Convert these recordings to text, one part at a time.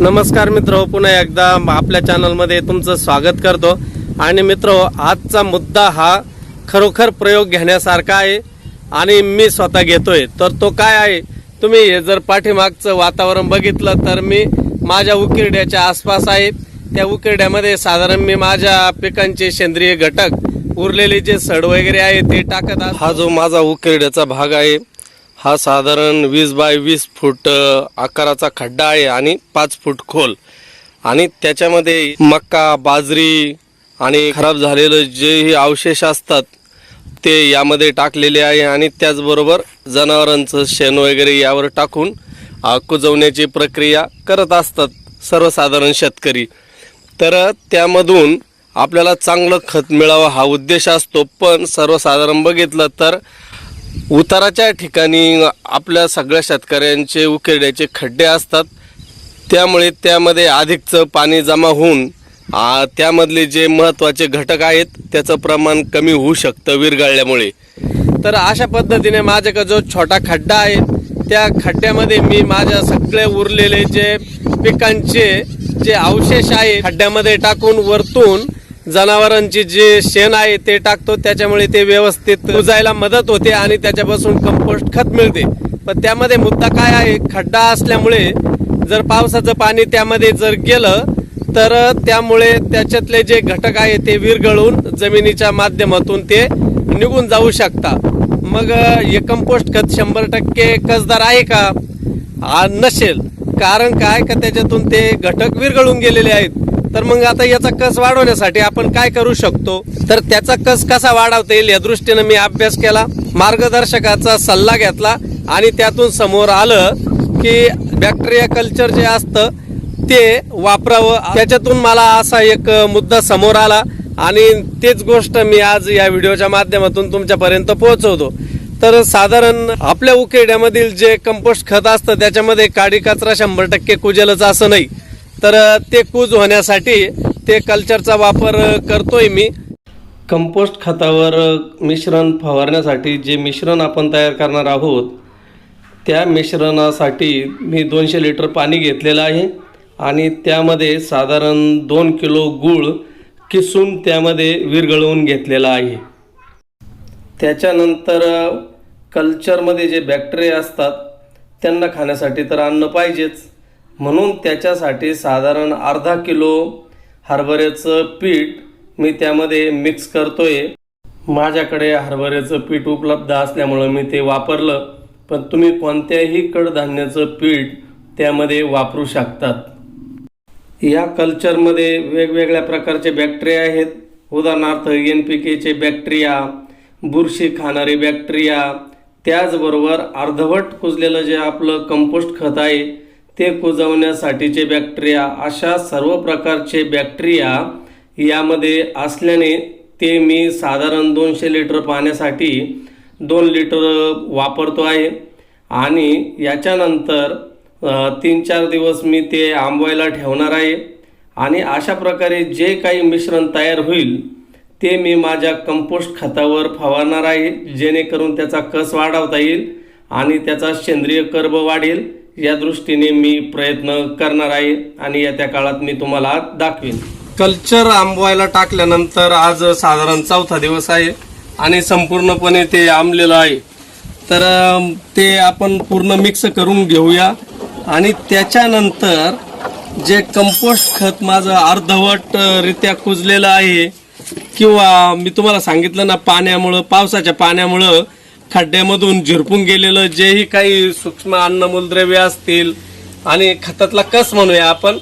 नमस्कार मित्र पुन्हा एकदा आपल्या चॅनलमध्ये तुमचं स्वागत करतो. आणि मित्र आजचा मुद्दा हा खरोखर प्रयोग घेण्यासारखा आहे आणि मी स्वतः घेतोय. तर तो काय आहे? तुम्ही हे जर पाठीमागचं वातावरण बघितलं तर मी माझ्या उकिरड्याच्या आसपास आहे. त्या उकिरड्यामध्ये साधारण मी माझ्या पिकांचे सेंद्रिय घटक उरलेले जे सड वगैरे आहे ते टाकत हा जो माझा उकिरड्याचा भाग आहे हा साधारण वीस बाय वीस फूट आकाराचा खड्डा आहे आणि पाच फूट खोल. आणि त्याच्यामध्ये मक्का बाजरी आणि खराब झालेलं जेही अवशेष असतात ते यामध्ये टाकलेले आहे आणि त्याचबरोबर जनावरांचं शेण वगैरे यावर टाकून कुजवण्याची प्रक्रिया करत असतात सर्वसाधारण शेतकरी. तर त्यामधून आपल्याला चांगलं खत मिळावं हा उद्देश असतो पण सर्वसाधारण बघितलं तर उताराच्या ठिकाणी आपल्या सगळ्या शेतकऱ्यांचे उकिरड्याचे खड्डे असतात. त्यामुळे त्यामध्ये अधिकचं पाणी जमा होऊन त्यामधले जे महत्त्वाचे घटक आहेत त्याचं प्रमाण कमी होऊ शकतं विरघळल्यामुळे. तर अशा पद्धतीने माझ्याकडे जो छोटा खड्डा आहे त्या खड्ड्यामध्ये मी माझ्या सगळे उरलेले जे पिकांचे जे अवशेष आहे खड्ड्यामध्ये टाकून वरतून जनावरांची जे शेण आहे ते टाकतो त्याच्यामुळे ते व्यवस्थित उजायला मदत होते आणि त्याच्यापासून कंपोस्ट खत मिळते. पण त्यामध्ये मुद्दा काय आहे? खड्डा असल्यामुळे जर पावसाचं पाणी त्यामध्ये जर गेलं तर त्यामुळे त्याच्यातले जे घटक आहे ते विरघळून जमिनीच्या माध्यमातून ते निघून जाऊ शकता. मग हे कंपोस्ट खत शंभर टक्के कसदार आहे का? नसेल. कारण काय? का त्याच्यातून ते घटक विरघळून गेलेले आहेत? तर मग आता याचा कस वाढवण्यासाठी आपण काय करू शकतो? तर त्याचा कस कसा वाढवता येईल या दृष्टीनं मी अभ्यास केला मार्गदर्शकाचा सल्ला घेतला आणि त्यातून समोर आलं की बॅक्टेरिया कल्चर जे असतं ते वापरावं. त्याच्यातून मला असा एक मुद्दा समोर आला आणि तेच गोष्ट मी आज या व्हिडिओच्या माध्यमातून तुमच्यापर्यंत पोहोचवतो. तर साधारण आपल्या उकेड्यामधील जे कंपोस्ट खत असतं त्याच्यामध्ये काडी कचरा शंभर टक्के कुजेलच असं नाही. तर ते कूज होण्यासाठी ते कल्चरचा वापर करतोय मी. कंपोस्ट खतावर मिश्रण फवारण्यासाठी जे मिश्रण आपण तयार करणार आहोत त्या मिश्रणासाठी मी दोनशे लिटर पाणी घेतलेलं आहे आणि त्यामध्ये साधारण दोन किलो गूळ किसून त्यामध्ये विरघळवून घेतलेला आहे. त्याच्यानंतर कल्चरमध्ये जे बॅक्टेरिया असतात त्यांना खाण्यासाठी तर अन्न पाहिजेच. म्हणून त्याच्यासाठी साधारण अर्धा किलो हरभऱ्याचं पीठ मी त्यामध्ये मिक्स करतो आहे माझ्याकडे हरभऱ्याचं पीठ उपलब्ध असल्यामुळं मी ते वापरलं. पण तुम्ही कोणत्याही कडधान्याचं पीठ त्यामध्ये वापरू शकतात. या कल्चरमध्ये वेगवेगळ्या प्रकारचे बॅक्टेरिया आहेत. उदाहरणार्थ एन पी केचे बॅक्टेरिया बुरशी खाणारे बॅक्टेरिया त्याचबरोबर अर्धवट कुजलेलं जे आपलं कंपोस्ट खत आहे ते कुजवण्यासाठीचे बॅक्टेरिया अशा सर्व प्रकारचे बॅक्टेरिया यामध्ये असल्याने ते मी साधारण दोनशे लिटर पाण्यासाठी दोन लिटर वापरतो आहे. आणि याच्यानंतर तीन चार दिवस मी ते आंबवायला ठेवणार आहे. आणि अशा प्रकारे जे काही मिश्रण तयार होईल ते मी माझ्या कंपोस्ट खतावर फवारणार आहे जेणेकरून त्याचा कस वाढवता येईल आणि त्याचा सेंद्रिय कर्ब वाढेल. या दृष्टीने मी प्रयत्न करणार आहे आणि येत्या काळात मी तुम्हाला दाखवेन. कल्चर आंबवायला टाकल्यानंतर आज साधारण चौथा दिवस आहे आणि संपूर्णपणे ते आंबलेलं आहे. तर ते आपण पूर्ण मिक्स करून घेऊया आणि त्याच्यानंतर जे कंपोस्ट खत माझं अर्धवट रित्या कुजलेलं आहे किंवा मी तुम्हाला सांगितलं ना पाण्यामुळं पावसाच्या पाण्यामुळं खड्ड्यामधून झिरपून गेलेलं जेही काही सूक्ष्म अन्न मूलद्रव्य असतील आणि खतातला कस म्हणूया आपण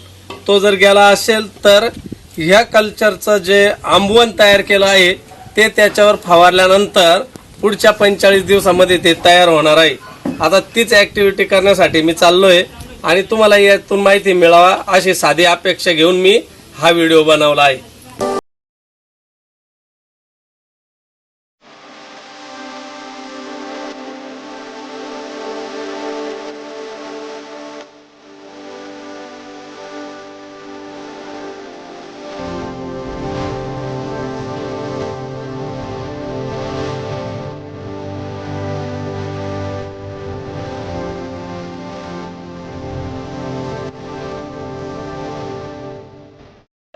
तो जर गेला असेल तर ह्या कल्चरचं जे आंबवण तयार केलं आहे ते त्याच्यावर फवारल्यानंतर पुढच्या पंचेचाळीस दिवसामध्ये ते तयार होणार आहे. आता तीच ऍक्टिव्हिटी करण्यासाठी मी चाललोय आणि तुम्हाला यातून माहिती मिळावा अशी साधी अपेक्षा घेऊन मी हा व्हिडिओ बनवला आहे.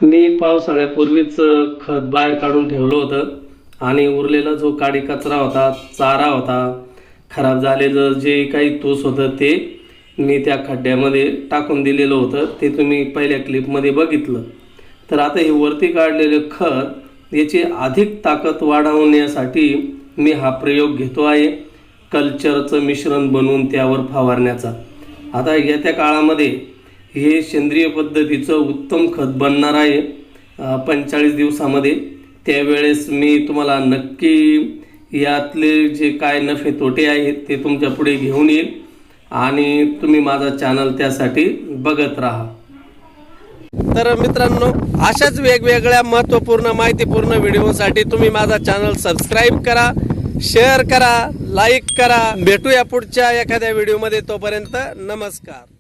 मी पावसाळ्यापूर्वीच खत बाहेर काढून ठेवलं होतं आणि उरलेला जो काडी कचरा होता चारा होता खराब झालेलं जे काही तूस होतं ते मी त्या खड्ड्यामध्ये टाकून दिलेलं होतं. ते तुम्ही पहिल्या क्लिपमध्ये बघितलं. तर आता हे वरती काढलेलं खत याची अधिक ताकद वाढवण्यासाठी मी हा प्रयोग घेतो आहे. कल्चरचं मिश्रण बनवून त्यावर फवारण्याचा. आता येत्या काळामध्ये हे सेंद्रिय पद्धतीचं उत्तम खत बनणार आहे पंचेचाळीस दिवसामध्ये. त्यावेळेस मी तुम्हाला नक्की यातले जे काय नफे तोटे आहेत ते तुमच्यापुढे घेऊन येईल. आणि तुम्ही माझा चॅनल त्यासाठी बघत राहा. तर मित्रांनो अशाच वेगवेगळ्या महत्त्वपूर्ण माहितीपूर्ण व्हिडिओसाठी तुम्ही माझा चॅनल सबस्क्राईब करा शेअर करा लाईक करा. भेटूया पुढच्या एखाद्या व्हिडिओमध्ये. तोपर्यंत नमस्कार.